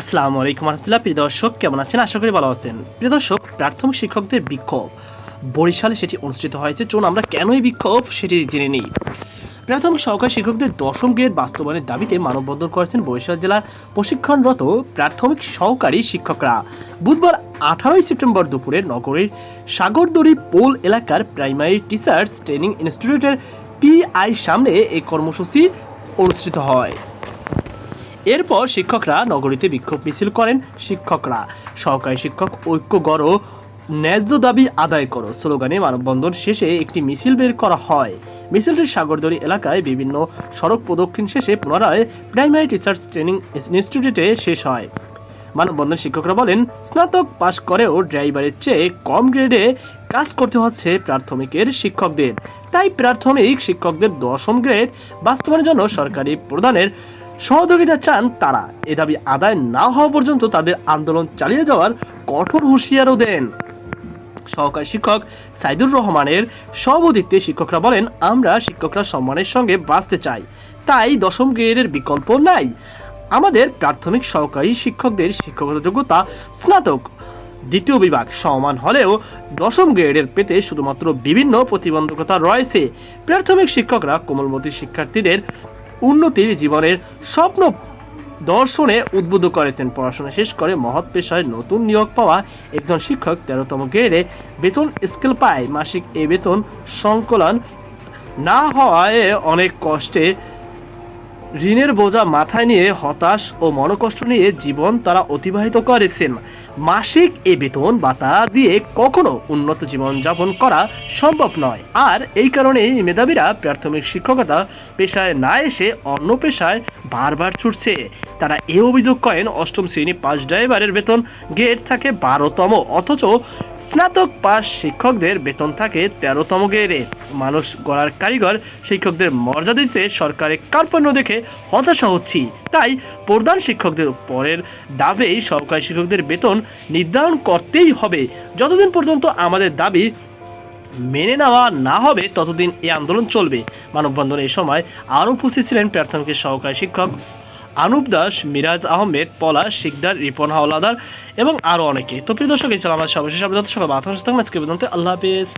আসসালামু আলাইকুম রহমতুল্লাহ। প্রিয় দর্শক, কেমন আছেন? আশা করি ভালো আছেন। প্রিয় দর্শক, প্রাথমিক শিক্ষকদের বিক্ষোভ। বরিশালে সেটি অনুষ্ঠিত হয়েছে। চলুন আমরা কেনই বিক্ষোভ সেটি জেনে নিই। প্রাথমিক সহকারী শিক্ষকদের দশম গ্রেড বাস্তবায়নের দাবিতে মানববন্ধন করেছেন বরিশাল জেলার প্রশিক্ষণরত প্রাথমিক সহকারী শিক্ষকরা। বুধবার আঠারোই সেপ্টেম্বর দুপুরে নগরের সাগরদড়ি পোল এলাকার প্রাইমারি টিচার্স ট্রেনিং ইনস্টিটিউটের পিআই সামনে এই কর্মসূচি অনুষ্ঠিত হয়। এরপর শিক্ষকরা নগরীতে বিক্ষোভ মিছিল করেন। শিক্ষকরা, সহকারী শিক্ষক, ঐক্য গড়, ন্যায্য দাবি আদায় করো স্লোগানে মানববন্ধন শেষে একটি মিছিল বের করা হয়। মিছিলটি সাগরদড়ি এলাকায় বিভিন্ন সড়ক প্রদক্ষিণ শেষে পুনরায় প্রাইমারি টিচার্স ট্রেনিং ইনস্টিটিউটে শেষ হয়। মানববন্ধন শিক্ষকরা বলেন, স্নাতক পাশ করেও ড্রাইভারের চেয়ে কম গ্রেডে কাজ করতে হচ্ছে প্রাথমিকের শিক্ষকদের। তাই প্রাথমিক শিক্ষকদের দশম গ্রেড বাস্তবায়নের জন্য সরকারি প্রদানের সহযোগিতা চান তারা। এ দাবি আদায় না হওয়া পর্যন্ত তাদের আন্দোলন চালিয়ে যাওয়ার কঠোর হুঁশিয়ারও দেন। সহকারী শিক্ষক সাইদুর রহমানের সভাপতিত্বে শিক্ষকরা বলেন, আমরা শিক্ষকরা সম্মানের সঙ্গে বাঁচতে চাই। তাই দশম গ্রেডের বিকল্প নাই। আমাদের প্রাথমিক সহকারী শিক্ষকদের শিক্ষকতা যোগ্যতা স্নাতক। দ্বিতীয় বিভাগ সমান হলেও দশম গ্রেডের পেতে শুধুমাত্র বিভিন্ন প্রতিবন্ধকতা রয়েছে। প্রাথমিক শিক্ষকরা কোমলমতি শিক্ষার্থীদের উন্নতির জীবনের স্বপ্ন দর্শনে উদ্বুদ্ধ করেছেন। পড়াশোনা শেষ করে মহৎ পেশায় নতুন নিয়োগ পাওয়া একজন শিক্ষক, তেরোতম গ্রেডে বেতন স্কেল পায়। মাসিক এ বেতন সংকলন না হওয়ায় অনেক কষ্টে ঋণের বোঝা মাথায় নিয়ে হতাশ ও মনকষ্ট নিয়ে জীবন তারা অতিবাহিত করেছেন। মাসিক এ বেতন ভাতা দিয়ে কখনো উন্নত জীবন যাপন করা সম্ভব নয়। আর এই কারণেই মেধাবীরা প্রাথমিক শিক্ষকতা পেশায় না এসে অন্য পেশায় বারবার ছুটছে। তারা এ অভিযোগ করেন, অষ্টম শ্রেণি পাস ড্রাইভারের বেতন গেট থাকে বারোতম, অথচ স্নাতক পাস শিক্ষকদের বেতন থাকে তেরোতম গেড়ে মানুষ গড়ার কারিগর শিক্ষকদের মর্যাদা দিতে সরকারের কার্পণ্য দেখে হতাশা হচ্ছি। তাই প্রধান শিক্ষকদের পরের দাবেই সহকারী শিক্ষকদের বেতন নির্ধারণ করতেই হবে। যতদিন পর্যন্ত আমাদের দাবি মেনে নেওয়া না হবে, ততদিন এই আন্দোলন চলবে। মানববন্ধনে এই সময় আরও উপস্থিত ছিলেন প্রাথমিকের সহকারী শিক্ষক আনুপ দাস, মিরাজ আহমেদ, পলাশ শিকদার, রিপন হাওলাদার এবং আরও অনেকে। তো প্রিয় দর্শক, এই ছিল আমার সর্বশেষ আবেদন সবাই বাথ আজকে বেদন্তে আল্লাহ হাফিজ।